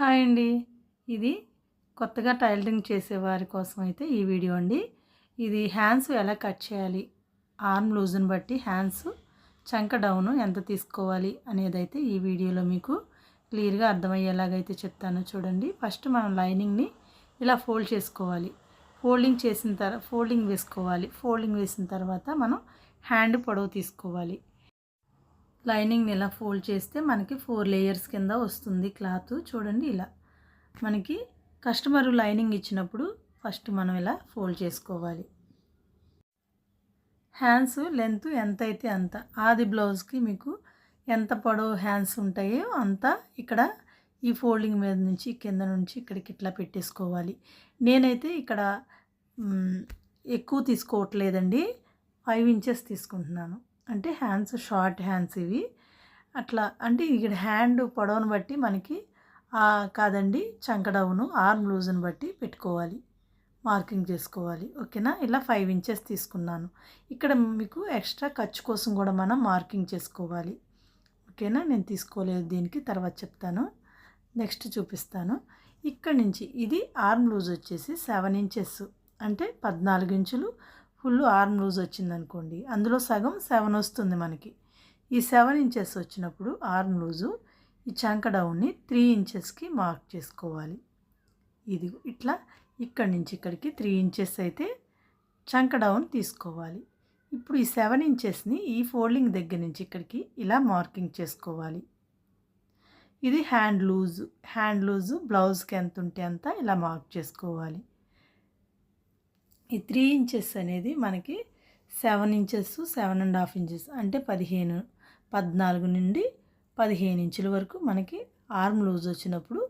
Hi అండి. ఇది కొత్తగా టైలరింగ్ చేసేవారి కోసం అయితే ఈ వీడియో అండి. ఇది హ్యాండ్స్ ఎలా కట్ చేయాలి? ఆర్మ్ లూజ్ని బట్టి హ్యాండ్స్ చంక డౌన్ ఎంత తీసుకోవాలి అనేది అయితే ఈ వీడియోలో మీకు క్లియర్గా అర్థమయ్యేలాగైతే చెప్తాను చూడండి. ఫస్ట్ మనం లైనింగ్ని ఇలా ఫోల్డ్ చేసుకోవాలి. ఫోల్డింగ్ చేసిన తర్వాత ఫోల్డింగ్ వేసుకోవాలి. ఫోల్డింగ్ వేసిన తర్వాత మనం హ్యాండ్ పొడవు తీసుకోవాలి. లైనింగ్ని ఇలా ఫోల్డ్ చేస్తే మనకి ఫోర్ లేయర్స్ కింద వస్తుంది క్లాత్. చూడండి ఇలా. మనకి కస్టమర్ లైనింగ్ ఇచ్చినప్పుడు ఫస్ట్ మనం ఇలా ఫోల్డ్ చేసుకోవాలి. హ్యాండ్స్ లెంత్ ఎంత అయితే అంత ఆది బ్లౌజ్కి మీకు ఎంత పొడవు హ్యాండ్స్ ఉంటాయో అంత ఇక్కడ ఈ ఫోల్డింగ్ మీద నుంచి కింద నుంచి ఇక్కడికి ఇట్లా పెట్టేసుకోవాలి. నేనైతే ఇక్కడ ఎక్కువ తీసుకోవట్లేదండి. ఫైవ్ ఇంచెస్ తీసుకుంటున్నాను. అంటే హ్యాండ్స్ షార్ట్ హ్యాండ్స్ ఇవి. అట్లా అంటే ఇక్కడ హ్యాండ్ పొడవును బట్టి మనకి కాదండి చంకడవును ఆర్మ్ లూజ్ని బట్టి పెట్టుకోవాలి. మార్కింగ్ చేసుకోవాలి. ఓకేనా? ఇలా ఫైవ్ ఇంచెస్ తీసుకున్నాను. ఇక్కడ మీకు ఎక్స్ట్రా ఖర్చు కోసం కూడా మనం మార్కింగ్ చేసుకోవాలి. ఓకేనా? నేను తీసుకోలేదు దీనికి తర్వాత చెప్తాను. నెక్స్ట్ చూపిస్తాను. ఇక్కడ నుంచి ఇది ఆర్మ్ లూజ్ వచ్చేసి సెవెన్ ఇంచెస్. అంటే పద్నాలుగు ఇంచులు ఫుల్ ఆర్మ్ లూజ్ వచ్చిందనుకోండి అందులో సగం సెవెన్ వస్తుంది మనకి. ఈ సెవెన్ ఇంచెస్ వచ్చినప్పుడు ఆర్మ్ లూజు ఈ చంక డౌన్ని త్రీ ఇంచెస్కి మార్క్ చేసుకోవాలి. ఇది ఇట్లా ఇక్కడి నుంచి ఇక్కడికి త్రీ ఇంచెస్ అయితే చంక డౌన్ తీసుకోవాలి. ఇప్పుడు ఈ సెవెన్ ఇంచెస్ని ఈ ఫోల్డింగ్ దగ్గర నుంచి ఇక్కడికి ఇలా మార్కింగ్ చేసుకోవాలి. ఇది హ్యాండ్ లూజు హ్యాండ్ లూజు బ్లౌజ్కి ఎంత ఉంటే అంత ఇలా మార్క్ చేసుకోవాలి. ఈ త్రీ ఇంచెస్ అనేది మనకి seven inches seven and half inches అంటే పదిహేను పద్నాలుగు నుండి పదిహేను ఇంచుల వరకు మనకి ఆర్మ్ లూజ్ వచ్చినప్పుడు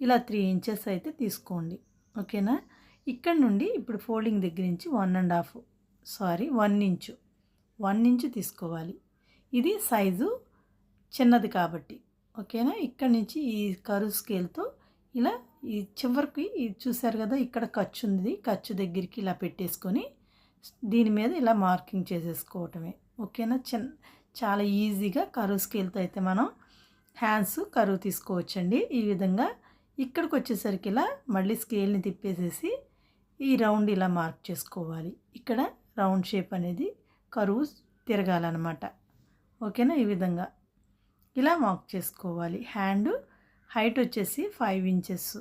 ఇలా త్రీ ఇంచెస్ అయితే తీసుకోండి. ఓకేనా? ఇక్కడ నుండి ఇప్పుడు ఫోల్డింగ్ దగ్గర నుంచి one and half sorry one inch one inch తీసుకోవాలి. ఇది సైజు చిన్నది కాబట్టి ఓకేనా? ఇక్కడ నుంచి ఈ కరువు స్కేల్తో ఇలా ఈ చివరికి ఇది చూసారు కదా ఇక్కడ ఖర్చు ఉంది. ఖర్చు దగ్గరికి ఇలా పెట్టేసుకొని దీని మీద ఇలా మార్కింగ్ చేసేసుకోవటమే. ఓకేనా? చిన్న చాలా ఈజీగా కరువు స్కేల్తో అయితే మనం హ్యాండ్స్ కరువు తీసుకోవచ్చండి. ఈ విధంగా ఇక్కడికి వచ్చేసరికి ఇలా మళ్ళీ స్కేల్ని తిప్పేసేసి ఈ రౌండ్ ఇలా మార్క్ చేసుకోవాలి. ఇక్కడ రౌండ్ షేప్ అనేది కరువు తిరగాలన్నమాట. ఓకేనా? ఈ విధంగా ఇలా మార్క్ చేసుకోవాలి. హ్యాండ్ హైట్ వచ్చేసి ఫైవ్ ఇంచెస్.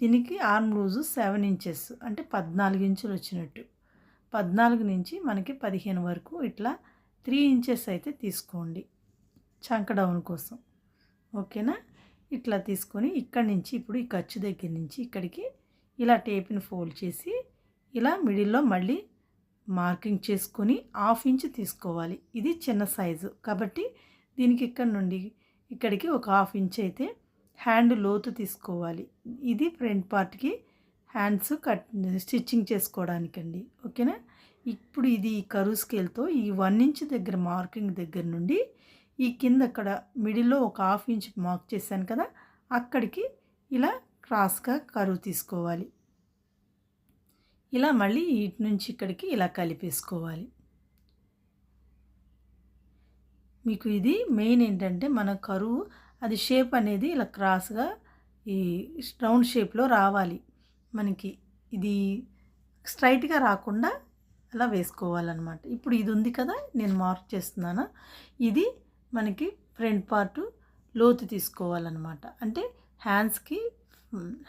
దీనికి ఆర్మ్ లూజు సెవెన్ ఇంచెస్. అంటే పద్నాలుగు ఇంచులు వచ్చినట్టు. పద్నాలుగు నుంచి మనకి పదిహేను వరకు ఇట్లా త్రీ ఇంచెస్ అయితే తీసుకోండి. చంక డౌన్ కోసం. ఓకేనా? ఇట్లా తీసుకొని ఇక్కడి నుంచి ఇప్పుడు ఈ ఖర్చు దగ్గర నుంచి ఇక్కడికి ఇలా టేప్ని ఫోల్డ్ చేసి ఇలా మిడిల్లో మళ్ళీ మార్కింగ్ చేసుకొని హాఫ్ ఇంచ్ తీసుకోవాలి. ఇది చిన్న సైజు. కాబట్టి దీనికి ఇక్కడ నుండి ఇక్కడికి ఒక హాఫ్ ఇంచ్ అయితే హ్యాండ్ లోతు తీసుకోవాలి. ఇది ఫ్రంట్ పార్ట్కి హ్యాండ్స్ కట్ స్టిచ్చింగ్ చేసుకోవడానికండి. ఓకేనా? ఇప్పుడు ఇది కరువు స్కేల్తో ఈ వన్ ఇంచ్ దగ్గర మార్కింగ్ దగ్గర నుండి ఈ కింద అక్కడ మిడిల్లో ఒక హాఫ్ ఇంచ్ మార్క్ చేశాను కదా అక్కడికి ఇలా క్రాస్గా కరువు తీసుకోవాలి. ఇలా మళ్ళీ ఇటు నుంచి ఇక్కడికి ఇలా కలిపేసుకోవాలి. మీకు ఇది మెయిన్ ఏంటంటే మన కరువు అది షేప్ అనేది ఇలా క్రాస్గా ఈ రౌండ్ షేప్లో రావాలి. మనకి ఇది స్ట్రైట్గా రాకుండా అలా వేసుకోవాలన్నమాట. ఇప్పుడు ఇది ఉంది కదా నేను మార్క్ చేస్తున్నాను. ఇది మనకి ఫ్రంట్ పార్ట్ లోతు తీసుకోవాలన్నమాట. అంటే హ్యాండ్స్కి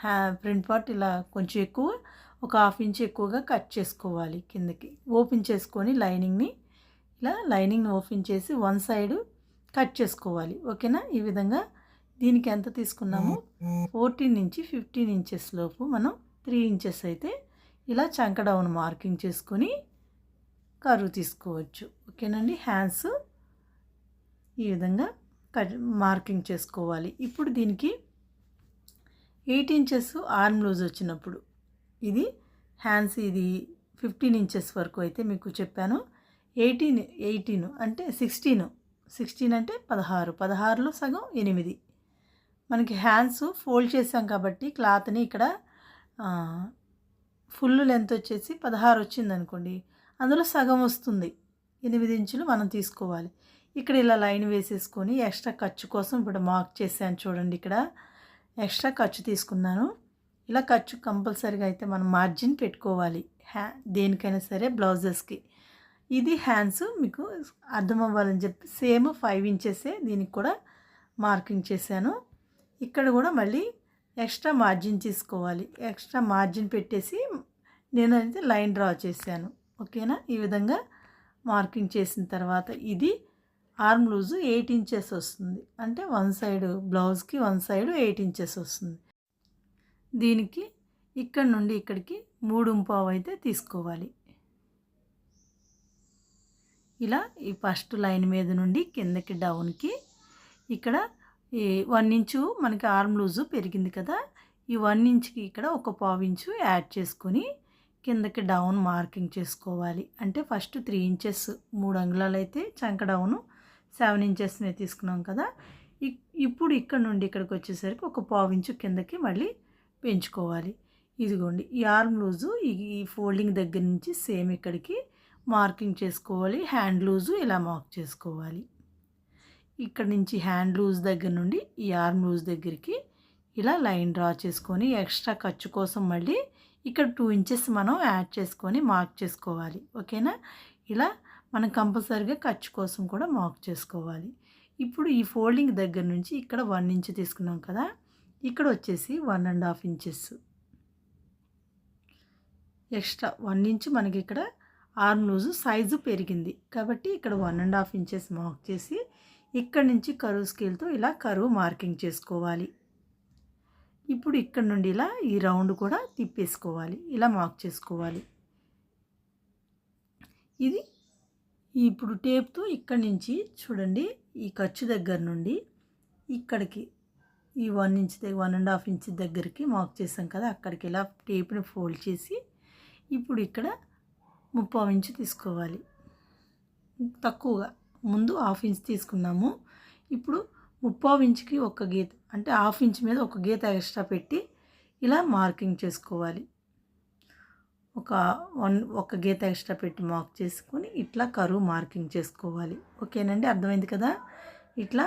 హ్యా ఫ్రంట్ పార్ట్ ఇలా కొంచెం ఎక్కువ ఒక హాఫ్ ఇంచ్ ఎక్కువగా కట్ చేసుకోవాలి కిందకి. ఓపెన్ చేసుకొని లైనింగ్ని ఇలా లైనింగ్ని ఓపెన్ చేసి వన్ సైడు కట్ చేసుకోవాలి. ఓకేనా? ఈ విధంగా దీనికి ఎంత తీసుకున్నాము? ఫోర్టీన్ నుంచి ఫిఫ్టీన్ ఇంచెస్ లోపు మనం త్రీ ఇంచెస్ అయితే ఇలా చంక డౌన్ మార్కింగ్ చేసుకొని కరువు తీసుకోవచ్చు. ఓకేనండి? హ్యాండ్స్ ఈ విధంగా కట్ మార్కింగ్ చేసుకోవాలి. ఇప్పుడు దీనికి ఎయిట్ ఇంచెస్ ఆర్మ్ లూజ్ వచ్చినప్పుడు ఇది హ్యాండ్స్ ఇది ఫిఫ్టీన్ ఇంచెస్ వరకు అయితే మీకు చెప్పాను. ఎయిటీన్ ఎయిటీన్ అంటే సిక్స్టీన్ సిక్స్టీన్ అంటే పదహారు. పదహారులో సగం ఎనిమిది. మనకి హ్యాండ్స్ ఫోల్డ్ చేసాం కాబట్టి క్లాత్ని ఇక్కడ ఫుల్ లెంత్ వచ్చేసి పదహారు వచ్చింది అనుకోండి అందులో సగం వస్తుంది. ఎనిమిది ఇంచులు మనం తీసుకోవాలి. ఇక్కడ ఇలా లైన్ వేసేసుకొని ఎక్స్ట్రా ఖర్చు కోసం ఇప్పుడు మార్క్ చేశాను చూడండి ఇక్కడ. ఎక్స్ట్రా ఖర్చు తీసుకున్నాను. ఇలా ఖర్చు కంపల్సరీగా అయితే మనం మార్జిన్ పెట్టుకోవాలి. హ్యా దేనికైనా సరే బ్లౌజెస్కి. ఇది హ్యాండ్స్ మీకు అర్థం అవ్వాలని చెప్పి సేమ్ ఫైవ్ ఇంచెసే దీనికి కూడా మార్కింగ్ చేశాను. ఇక్కడ కూడా మళ్ళీ ఎక్స్ట్రా మార్జిన్ తీసుకోవాలి. ఎక్స్ట్రా మార్జిన్ పెట్టేసి నేనైతే లైన్ డ్రా చేశాను. ఓకేనా? ఈ విధంగా మార్కింగ్ చేసిన తర్వాత ఇది ఆర్మ్ లూజు ఎయిట్ ఇంచెస్ వస్తుంది. అంటే వన్ సైడ్ బ్లౌజ్కి వన్ సైడ్ ఎయిట్ ఇంచెస్ వస్తుంది. దీనికి ఇక్కడ నుండి ఇక్కడికి మూడు పావు అయితే తీసుకోవాలి. ఇలా ఈ ఫస్ట్ లైన్ మీద నుండి కిందకి డౌన్కి ఇక్కడ ఈ వన్ ఇంచు మనకి ఆర్మ్ లూజు పెరిగింది కదా ఈ వన్ ఇంచ్కి ఇక్కడ ఒక పావు ఇంచు యాడ్ చేసుకొని కిందకి డౌన్ మార్కింగ్ చేసుకోవాలి. అంటే ఫస్ట్ త్రీ ఇంచెస్ మూడు అంగుళాలు అయితే చంక డౌను సెవెన్ ఇంచెస్నే తీసుకున్నాం కదా ఇప్పుడు ఇక్కడ నుండి ఇక్కడికి వచ్చేసరికి ఒక పావు ఇంచు కిందకి మళ్ళీ పెంచుకోవాలి. ఇదిగోండి ఈ ఆర్మ్ లూజు ఈ ఫోల్డింగ్ దగ్గర నుంచి సేమ్ ఇక్కడికి మార్కింగ్ చేసుకోవాలి హ్యాండ్ లూజు ఇలా మార్క్ చేసుకోవాలి. ఇక్కడ నుంచి హ్యాండ్ లూజ్ దగ్గర నుండి ఈ ఆర్మ్ లూజ్ దగ్గరికి ఇలా లైన్ డ్రా చేసుకొని ఎక్స్ట్రా ఖర్చు కోసం మళ్ళీ ఇక్కడ టూ ఇంచెస్ మనం యాడ్ చేసుకొని మార్క్ చేసుకోవాలి. ఓకేనా? ఇలా మనం కంపల్సరీగా ఖర్చు కోసం కూడా మార్క్ చేసుకోవాలి. ఇప్పుడు ఈ ఫోల్డింగ్ దగ్గర నుంచి ఇక్కడ వన్ ఇంచ్ తీసుకున్నాం కదా ఇక్కడ వచ్చేసి one and half inches. Extra one inch మనకి ఇక్కడ ఆర్మ్లూజు సైజు పెరిగింది. కాబట్టి ఇక్కడ one and half inches mark చేసి ఇక్కడ నుంచి కరువు స్కేల్తో ఇలా కరువు మార్కింగ్ చేసుకోవాలి. ఇప్పుడు ఇక్కడ నుండి ఇలా ఈ రౌండ్ కూడా తిప్పేసుకోవాలి. ఇలా మార్క్ చేసుకోవాలి. ఇది ఇప్పుడు టేప్తో ఇక్కడ నుంచి చూడండి ఈ ఖర్చు దగ్గర నుండి ఇక్కడికి ఈ one inch one and half inch దగ్గరికి మార్క్ చేసాం కదా అక్కడికి ఇలా టేప్ని ఫోల్డ్ చేసి ఇప్పుడు ఇక్కడ ముప్పావు ఇంచు తీసుకోవాలి. తక్కువగా. ముందు హాఫ్ ఇంచ్ తీసుకున్నాము ఇప్పుడు ముప్పై ఇంచుకి ఒక గీత అంటే హాఫ్ ఇంచ్ మీద ఒక గీత ఎక్స్ట్రా పెట్టి ఇలా మార్కింగ్ చేసుకోవాలి. ఒక వన్ ఒక గీత ఎక్స్ట్రా పెట్టి మార్క్ చేసుకొని ఇట్లా కరువు మార్కింగ్ చేసుకోవాలి. ఓకేనండి? అర్థమైంది కదా? ఇట్లా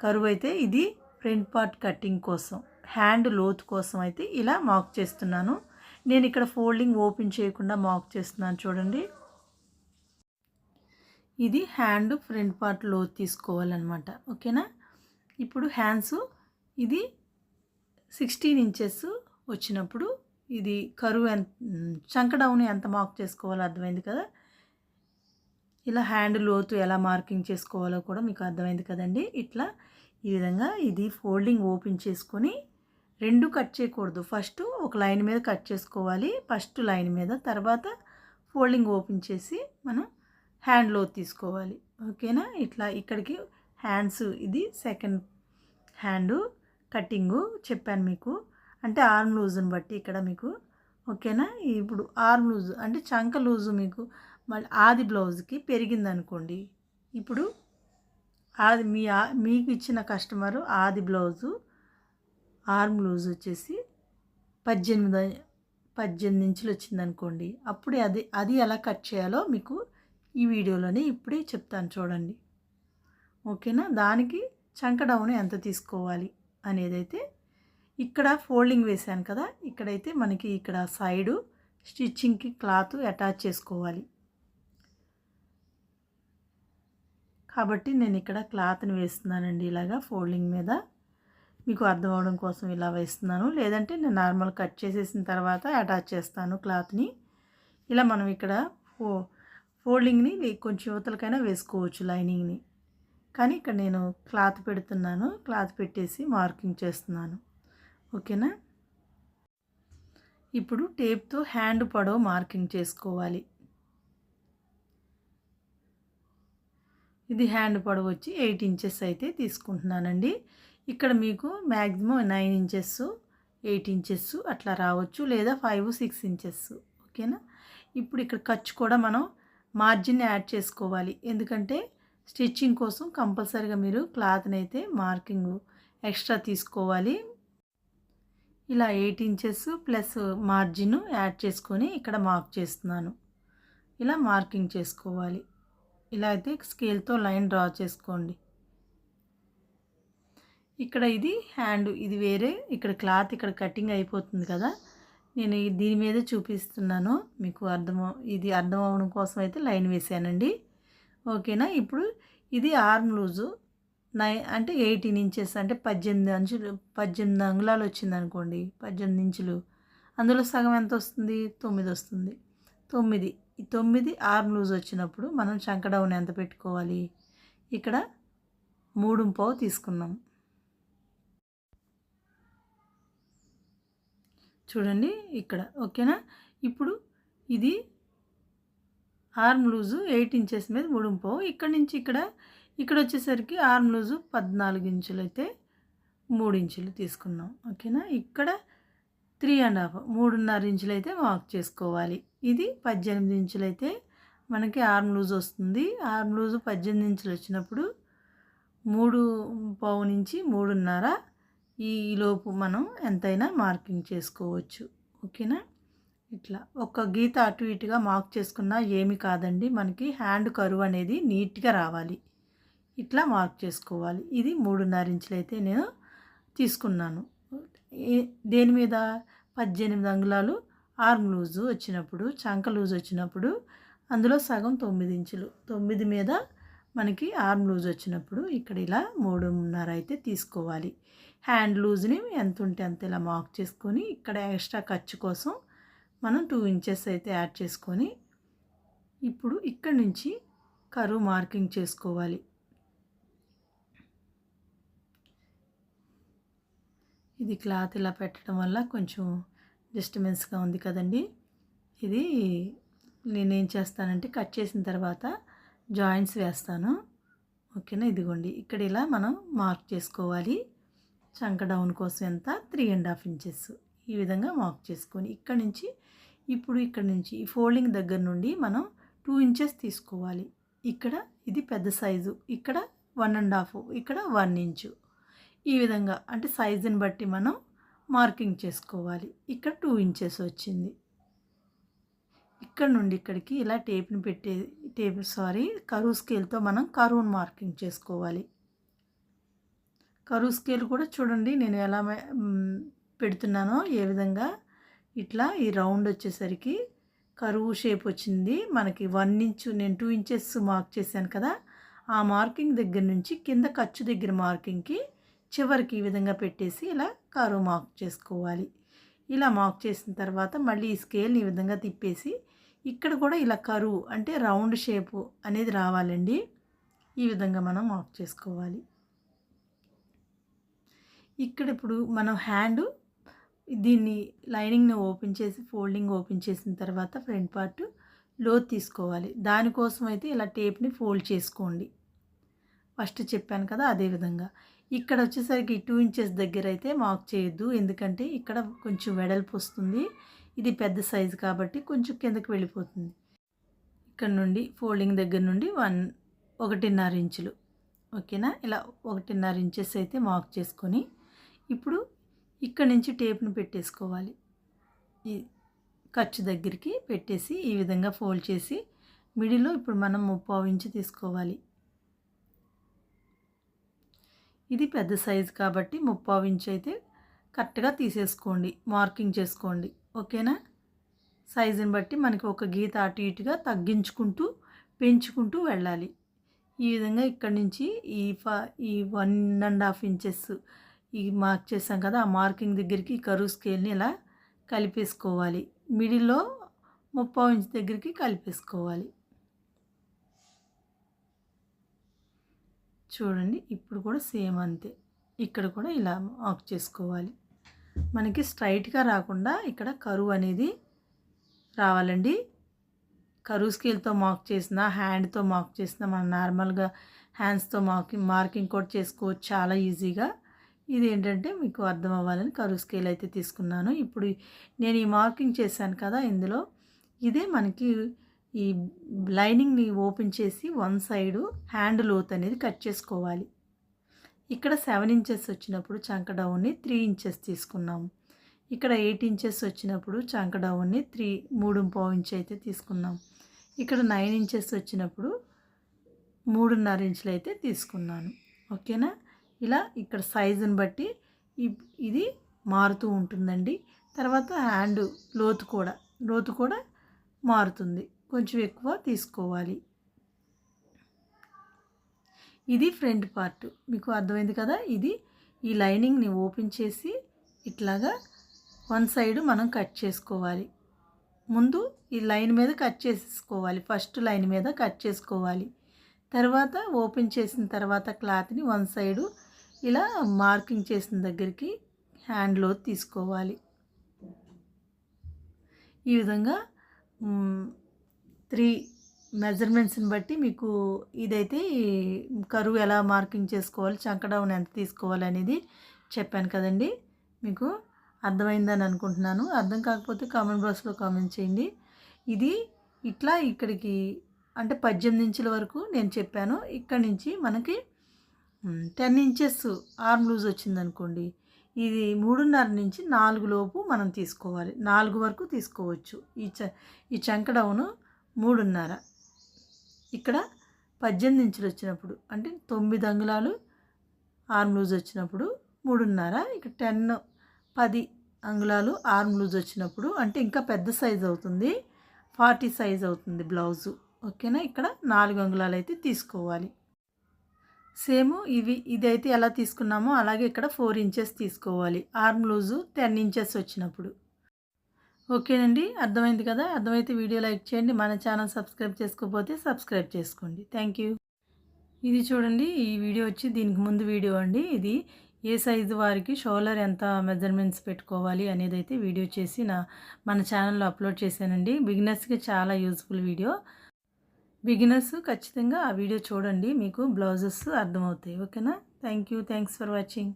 కరువు అయితే ఇది ఫ్రంట్ పార్ట్ కటింగ్ కోసం హ్యాండ్ లోతు కోసం అయితే ఇలా మార్క్ చేస్తున్నాను. నేను ఇక్కడ ఫోల్డింగ్ ఓపెన్ చేయకుండా మార్క్ చేస్తున్నాను చూడండి. ఇది హ్యాండ్ ఫ్రంట్ పార్ట్ లోతు తీసుకోవాలన్నమాట. ఓకేనా? ఇప్పుడు హ్యాండ్స్ ఇది సిక్స్టీన్ ఇంచెస్ వచ్చినప్పుడు ఇది కరువు ఎంత చంక డౌన్ ఎంత మార్క్ చేసుకోవాలో అర్థమైంది కదా? ఇలా హ్యాండ్ లోతు ఎలా మార్కింగ్ చేసుకోవాలో కూడా మీకు అర్థమైంది కదండి. ఇట్లా ఈ విధంగా ఇది ఫోల్డింగ్ ఓపెన్ చేసుకొని రెండు కట్ చేయకూడదు. ఫస్ట్ ఒక లైన్ మీద కట్ చేసుకోవాలి. ఫస్ట్ లైన్ మీద తర్వాత ఫోల్డింగ్ ఓపెన్ చేసి మనం హ్యాండ్ తీసుకోవాలి. ఓకేనా? ఇట్లా ఇక్కడికి హ్యాండ్స్ ఇది సెకండ్ హ్యాండ్ కటింగు చెప్పాను మీకు. అంటే ఆర్మ్ లూజ్ని బట్టి ఇక్కడ మీకు. ఓకేనా? ఇప్పుడు ఆర్మ్ లూజ్ అంటే చంక లూజు మీకు మళ్ళీ ఆది బ్లౌజ్కి పెరిగింది అనుకోండి ఇప్పుడు ఆది మీ మీకు ఇచ్చిన కస్టమరు ఆది బ్లౌజు ఆర్మ్ లూజ్ వచ్చేసి పద్దెనిమిది పద్దెనిమిది ఇంచులు వచ్చిందనుకోండి. అప్పుడే అది అది ఎలా కట్ చేయాలో మీకు ఈ వీడియోలోనే ఇప్పుడే చెప్తాను చూడండి. ఓకేనా? దానికి చంక డౌన్ ఎంత తీసుకోవాలి అనేది అయితే ఇక్కడ ఫోల్డింగ్ వేసాను కదా? ఇక్కడైతే మనకి ఇక్కడ సైడు స్టిచ్చింగ్కి క్లాత్ అటాచ్ చేసుకోవాలి. కాబట్టి నేను ఇక్కడ క్లాత్ని వేస్తున్నానండి ఇలాగా ఫోల్డింగ్ మీద. మీకు అర్థం అవడం కోసం ఇలా వేస్తున్నాను. లేదంటే నేను నార్మల్ కట్ చేసేసిన తర్వాత అటాచ్ చేస్తాను క్లాత్ని. ఇలా మనం ఇక్కడ ఫో ఫోల్డింగ్ని కొంచెం యువతలకైనా వేసుకోవచ్చు లైనింగ్ని. కానీ ఇక్కడ నేను క్లాత్ పెడుతున్నాను. క్లాత్ పెట్టేసి మార్కింగ్ చేస్తున్నాను. ఓకేనా? ఇప్పుడు టేప్తో హ్యాండ్ పొడవు మార్కింగ్ చేసుకోవాలి. ఇది హ్యాండ్ పొడవు వచ్చి ఎయిట్ ఇంచెస్ అయితే తీసుకుంటున్నానండి. ఇక్కడ మీకు maximum nine inches eight inches అట్లా రావచ్చు లేదా ఫైవ్ సిక్స్ ఇంచెస్ ఓకేనా? ఇప్పుడు ఇక్కడ ఖర్చు కూడా మనం మార్జిన్ యాడ్ చేసుకోవాలి. ఎందుకంటే స్టిచ్చింగ్ కోసం కంపల్సరీగా మీరు క్లాత్ని అయితే మార్కింగ్ ఎక్స్ట్రా తీసుకోవాలి. ఇలా eight inches plus margin add చేసుకొని ఇక్కడ మార్క్ చేస్తున్నాను. ఇలా మార్కింగ్ చేసుకోవాలి. ఇలా అయితే స్కేల్తో లైన్ డ్రా చేసుకోండి. ఇక్కడ ఇది హ్యాండ్ ఇది వేరే. ఇక్కడ క్లాత్ ఇక్కడ కటింగ్ అయిపోతుంది కదా. నేను దీని మీద చూపిస్తున్నాను. మీకు అర్థం ఇది అర్థం అవడం కోసం అయితే లైన్ వేసానండి. ఓకేనా? ఇప్పుడు ఇది ఆర్మ్ లూజు. నై అంటే ఎయిటీన్ ఇంచెస్ అంటే పద్దెనిమిది అంచులు పద్దెనిమిది అంగుళాలు వచ్చింది అనుకోండి పద్దెనిమిది ఇంచులు. అందులో సగం ఎంత వస్తుంది? తొమ్మిది వస్తుంది. తొమ్మిది. ఈ తొమ్మిది ఆర్మ్ లూజ్ వచ్చినప్పుడు మనం శంకడౌన్ ఎంత పెట్టుకోవాలి? ఇక్కడ మూడు పావు తీసుకున్నాం. చూడండి ఇక్కడ ఓకేనా? ఇప్పుడు ఇది ఆర్మ్ లూజు ఎయిట్ ఇంచెస్ మీద మూడు ఇక్కడ నుంచి ఇక్కడ ఇక్కడ వచ్చేసరికి ఆర్మ్ లూజు పద్నాలుగు ఇంచులు అయితే మూడు ఇంచులు తీసుకున్నాం ఓకేనా? ఇక్కడ త్రీ అండ్ హాఫ్ మూడున్నర ఇంచులు అయితే మార్క్ చేసుకోవాలి. ఇది పద్దెనిమిది ఇంచులు అయితే మనకి ఆర్మ్ లూజ్ వస్తుంది. ఆర్మ్ లూజు పద్దెనిమిది ఇంచులు వచ్చినప్పుడు మూడు పావు నుంచి మూడున్నర ఈ లోపు మనం ఎంతైనా మార్కింగ్ చేసుకోవచ్చు. ఓకేనా? ఇట్లా. ఒక గీత అటు ఇటుగా మార్క్ చేసుకున్నా ఏమి కాదండి. మనకి హ్యాండ్ కరువు అనేది నీట్గా రావాలి. ఇట్లా మార్క్ చేసుకోవాలి. ఇది మూడున్నర ఇంచులు అయితే నేను తీసుకున్నాను. దేని మీద? పద్దెనిమిది అంగుళాలు ఆర్మ్ లూజు వచ్చినప్పుడు చంక లూజ్ వచ్చినప్పుడు అందులో సగం తొమ్మిది ఇంచులు. తొమ్మిది మీద మనకి ఆర్మ్ లూజ్ వచ్చినప్పుడు ఇక్కడ ఇలా మూడున్నర అయితే తీసుకోవాలి. హ్యాండ్ లూజ్ని ఎంత ఉంటే అంత ఇలా మార్క్ చేసుకొని ఇక్కడ ఎక్స్ట్రా ఖర్చు కోసం మనం టూ ఇంచెస్ అయితే యాడ్ చేసుకొని ఇప్పుడు ఇక్కడ నుంచి కరువు మార్కింగ్ చేసుకోవాలి. ఇది క్లాత్ ఇలా పెట్టడం వల్ల కొంచెం డిస్టర్బెన్స్గా ఉంది కదండి. ఇది నేనేం చేస్తానంటే కట్ చేసిన తర్వాత జాయింట్స్ వేస్తాను. ఓకేనా? ఇదిగోండి. ఇక్కడ ఇలా మనం మార్క్ చేసుకోవాలి. చంక డౌన్ కోసం ఎంత? Three and half inches. ఈ విధంగా మార్క్ చేసుకొని ఇక్కడ నుంచి ఇప్పుడు ఇక్కడ నుంచి ఈ ఫోల్డింగ్ దగ్గర నుండి మనం టూ ఇంచెస్ తీసుకోవాలి. ఇక్కడ ఇది పెద్ద సైజు. ఇక్కడ వన్ అండ్ హాఫ్ ఇక్కడ వన్ ఇంచు. ఈ విధంగా అంటే సైజుని బట్టి మనం మార్కింగ్ చేసుకోవాలి. ఇక్కడ టూ ఇంచెస్ వచ్చింది. ఇక్కడ నుండి ఇక్కడికి ఇలా టేప్ని పెట్టే టేప్ సారీ కరువు స్కేల్తో మనం కరువును మార్కింగ్ చేసుకోవాలి. కరువు స్కేల్ కూడా చూడండి నేను ఎలా పెడుతున్నానో ఏ విధంగా. ఇట్లా ఈ రౌండ్ వచ్చేసరికి కరువు షేప్ వచ్చింది. మనకి వన్ ఇంచు నేను టూ ఇంచెస్ మార్క్ చేశాను కదా ఆ మార్కింగ్ దగ్గర నుంచి కింద ఖర్చు దగ్గర మార్కింగ్కి చివరికి ఈ విధంగా పెట్టేసి ఇలా కరువు మార్క్ చేసుకోవాలి. ఇలా మార్క్ చేసిన తర్వాత మళ్ళీ ఈ స్కేల్ని ఈ విధంగా తిప్పేసి ఇక్కడ కూడా ఇలా కరువు అంటే రౌండ్ షేపు అనేది రావాలండి. ఈ విధంగా మనం మార్క్ చేసుకోవాలి. ఇక్కడ ఇప్పుడు మనం హ్యాండ్ దీన్ని లైనింగ్ని ఓపెన్ చేసి ఫోల్డింగ్ ఓపెన్ చేసిన తర్వాత ఫ్రంట్ పార్ట్లో తీసుకోవాలి. దానికోసం అయితే ఇలా టేప్ని ఫోల్డ్ చేసుకోండి. ఫస్ట్ చెప్పాను కదా అదే విధంగా. ఇక్కడ వచ్చేసరికి టూ ఇంచెస్ దగ్గర అయితే మార్క్ చేయొద్దు. ఎందుకంటే ఇక్కడ కొంచెం వెడల్పు వస్తుంది. ఇది పెద్ద సైజు కాబట్టి కొంచెం కిందకి వెళ్ళిపోతుంది. ఇక్కడ నుండి ఫోల్డింగ్ దగ్గర నుండి వన్ ఒకటిన్నర ఇంచులు. ఓకేనా? ఇలా ఒకటిన్నర ఇంచెస్ అయితే మార్క్ చేసుకొని ఇప్పుడు ఇక్కడ నుంచి టేప్ని పెట్టేసుకోవాలి. ఈ ఖర్చు దగ్గరికి పెట్టేసి ఈ విధంగా ఫోల్డ్ చేసి మిడిల్లో ఇప్పుడు మనం ముప్పావు ఇంచు తీసుకోవాలి. ఇది పెద్ద సైజు కాబట్టి ముప్పావు ఇంచు అయితే కరెక్ట్గా తీసేసుకోండి. మార్కింగ్ చేసుకోండి. ఓకేనా? సైజుని బట్టి మనకి ఒక గీత అటు ఇటుగా తగ్గించుకుంటూ పెంచుకుంటూ వెళ్ళాలి. ఈ విధంగా ఇక్కడ నుంచి ఈ ఫ ఈ వన్ అండ్ హాఫ్ ఇంచెస్ ఈ మార్క్ చేసాం కదా ఆ మార్కింగ్ దగ్గరికి కరువు స్కేల్ని ఇలా కలిపేసుకోవాలి? మిడిల్లో ముప్పావు ఇంచ్ దగ్గరికి కలిపేసుకోవాలి. చూడండి ఇప్పుడు కూడా సేమ్ అంతే. ఇక్కడ కూడా ఇలా మార్క్ చేసుకోవాలి. మనకి స్ట్రైట్గా రాకుండా ఇక్కడ కరువు అనేది రావాలండి. కరువు స్కేల్తో మార్క్ చేసిన హ్యాండ్తో మార్క్ చేసిన మనం నార్మల్గా హ్యాండ్స్తో మార్కింగ్ మార్కింగ్ కూడా చేసుకోవచ్చు చాలా ఈజీగా. ఇది ఏంటంటే మీకు అర్థం అవ్వాలని కరువు స్కేల్ అయితే తీసుకున్నాను. ఇప్పుడు నేను ఈ మార్కింగ్ చేశాను కదా ఇందులో. ఇదే మనకి ఈ లైనింగ్ని ఓపెన్ చేసి వన్ సైడు హ్యాండ్ లోత్ అనేది కట్ చేసుకోవాలి. ఇక్కడ సెవెన్ ఇంచెస్ వచ్చినప్పుడు చంక డౌన్ని త్రీ ఇంచెస్ తీసుకున్నాము ఇక్కడ ఎయిట్ ఇంచెస్ వచ్చినప్పుడు చంక డౌన్ని త్రీ మూడు పావు ఇంచ్ అయితే తీసుకున్నాం. ఇక్కడ నైన్ ఇంచెస్ వచ్చినప్పుడు మూడున్నర ఇంచులు అయితే తీసుకున్నాను. ఓకేనా? ఇలా ఇక్కడ సైజుని బట్టి ఇది మారుతూ ఉంటుందండి. తర్వాత హ్యాండ్ లోతు కూడా లోతు కూడా మారుతుంది. కొంచెం ఎక్కువ తీసుకోవాలి. ఇది ఫ్రంట్ పార్ట్ మీకు అర్థమైంది కదా? ఇది ఈ లైనింగ్ని ఓపెన్ చేసి ఇట్లాగా వన్ సైడ్ మనం కట్ చేసుకోవాలి. ముందు ఈ లైన్ మీద కట్ చేసుకోవాలి ఫస్ట్ లైన్ మీద కట్ చేసుకోవాలి. తర్వాత ఓపెన్ చేసిన తర్వాత క్లాత్ని వన్ సైడు ఇలా మార్కింగ్ చేసిన దగ్గరికి హ్యాండ్లో తీసుకోవాలి. ఈ విధంగా త్రీ మెజర్మెంట్స్ని బట్టి మీకు ఇదైతే కరువు ఎలా మార్కింగ్ చేసుకోవాలి చంకడౌన్ ఎంత తీసుకోవాలి అనేది చెప్పాను కదండి. మీకు అర్థమైందని అనుకుంటున్నాను. అర్థం కాకపోతే కామెంట్ బాక్స్లో కామెంట్ చేయండి. ఇది ఇట్లా ఇక్కడికి అంటే పద్దెనిమిది ఇంచుల వరకు నేను చెప్పాను. ఇక్కడి నుంచి మనకి టెన్ ఇంచెస్ ఆర్మ్ లూజ్ వచ్చిందనుకోండి ఇది మూడున్నర నుంచి నాలుగు లోపు మనం తీసుకోవాలి. నాలుగు వరకు తీసుకోవచ్చు. ఈ చ ఈ చంక డౌను మూడున్నర. ఇక్కడ పద్దెనిమిది ఇంచులు వచ్చినప్పుడు అంటే తొమ్మిది అంగుళాలు ఆర్మ్ లూజ్ వచ్చినప్పుడు మూడున్నర ఇక టెన్ పది అంగుళాలు ఆర్మ్ లూజ్ వచ్చినప్పుడు అంటే ఇంకా పెద్ద సైజ్ అవుతుంది. ఫార్టీ సైజ్ అవుతుంది బ్లౌజు. ఓకేనా? ఇక్కడ నాలుగు అంగుళాలు అయితే తీసుకోవాలి. సేమ్ ఇవి ఇదైతే ఎలా తీసుకున్నామో అలాగే ఇక్కడ ఫోర్ ఇంచెస్ తీసుకోవాలి. ఆర్మ్ లూజు టెన్ ఇంచెస్ వచ్చినప్పుడు. ఓకేనండి? అర్థమైంది కదా? అర్థమైతే వీడియో లైక్ చేయండి. మన ఛానల్ సబ్స్క్రైబ్ చేసుకోకపోతే సబ్స్క్రైబ్ చేసుకోండి. Thank you. ఇది చూడండి ఈ వీడియో వచ్చి దీనికి ముందు వీడియో అండి. ఇది ఏ సైజు వారికి షోల్డర్ ఎంత మెజర్మెంట్స్ పెట్టుకోవాలి అనేది అయితే వీడియో చేసి నా మన ఛానల్లో అప్లోడ్ చేశానండి. బిగినర్స్కి చాలా యూస్ఫుల్ వీడియో. బిగినర్స్ ఖచ్చితంగా ఆ వీడియో చూడండి మీకు బ్లౌజెస్ అర్థమవుతాయి. ఓకేనా? Thank you thanks for watching